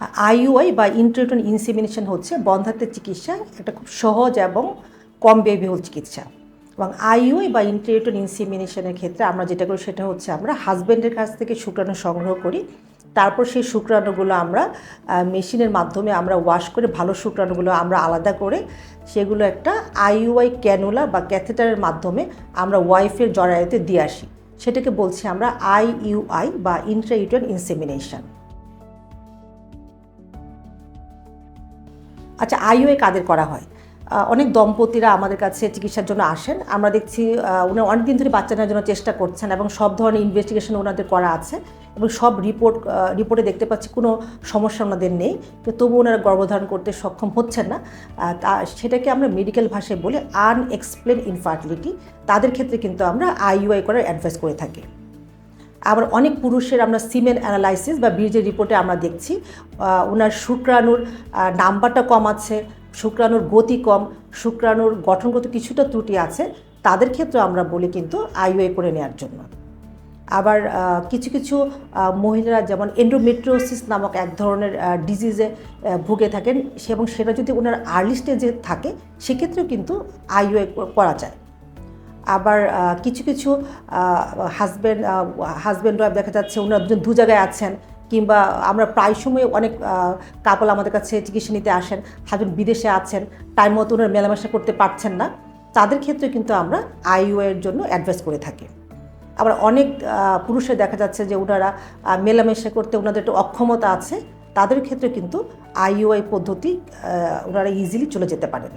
IUI বা ইন্ট্রেটন insemination হচ্ছে বন্ধাত্বের চিকিৎসা একটা খুব সহজ এবং কম ব্যয়বহুল চিকিৎসা। এবং আইইউআই বা ইন্ট্রেটন ইনসিমিনেশনের ক্ষেত্রে আমরা যেটা করি সেটা হচ্ছে আমরা হাজব্যান্ডের কাছ থেকে শুক্রাণু সংগ্রহ করি। তারপর সেই শুক্রাণুগুলো আমরা মেশিনের মাধ্যমে আমরা ওয়াশ করে ভালো শুক্রাণুগুলো আমরা আলাদা করে সেগুলো একটা আইইউআই ক্যানুলা বা ক্যাথেটারের মাধ্যমে আমরা ওয়াইফের জরায়ুতে দিয়ে আসি। সেটাকে বলছি আমরা আইইউআই বা ইন্ট্রাইউটার ইনসেমিনেশন। আচ্ছা আইইউআই কাদের করা হয়? অনেক দম্পতিরা আমাদের কাছে চিকিৎসার জন্য আসেন। আমরা দেখছি ওনারা অনেক দিন ধরে বাচ্চা নেওয়ার জন্য চেষ্টা করছেন এবং সব ধরনের ইনভেস্টিগেশন ওনাদের করা আছে এবং সব রিপোর্ট রিপোর্টে দেখতে পাচ্ছি কোনো সমস্যা ওনাদের নেই। তো তবু ওনারা গর্ভধারণ করতে সক্ষম হচ্ছেন না। তা, সেটাকে আমরা মেডিকেল ভাষায় বলে আনএক্সপ্লেন ইনফার্টিলিটি তাদের ক্ষেত্রে কিন্তু আমরা আইইউআই করার অ্যাডভাইস করে থাকি। আবার অনেক পুরুষের আমরা সিমেন অ্যানালাইসিস বা বীর্যের রিপোর্টে আমরা দেখছি। ওনার শুক্রাণুর নাম্বারটা কম আছে, শুক্রাণুর গতি কম, শুক্রাণুর গঠনগত কিছুটা ত্রুটি আছে, তাদের ক্ষেত্রে আমরা বলি কিন্তু আইওএ করে নেওয়ার জন্য। আবার কিছু কিছু মহিলারা যেমন এন্ডোমেট্রিওসিস নামক এক ধরনের ডিজিজে ভুগে থাকেন, এবং সেটা যদি ওনার আর্লি স্টেজে থাকে, সেক্ষেত্রেও কিন্তু আইওএ করা যায়। আবার কিছু কিছু হাজব্যান্ড হাজব্যান্ড ওয়াইফ দেখা যাচ্ছে ওনারা দুজন দু জায়গায় আছেন কিংবা আমরা প্রায় সময় অনেক কাপল আমাদের কাছে চিকিৎসা নিতে আসেন হাজব্যান্ড বিদেশে আছেন টাইম মতো ওনারা মেলামেশা করতে পারছেন না। তাদের ক্ষেত্রে কিন্তু আমরা আইইউ এর জন্য অ্যাডভাইস করে থাকি। আবার অনেক আহ, পুরুষের দেখা যাচ্ছে যে ওনারা মেলামেশা করতে ওনাদের একটু অক্ষমতা আছে তাদের ক্ষেত্রে কিন্তু আইইউআই পদ্ধতি ওনারা ইজিলি চলে যেতে পারেন।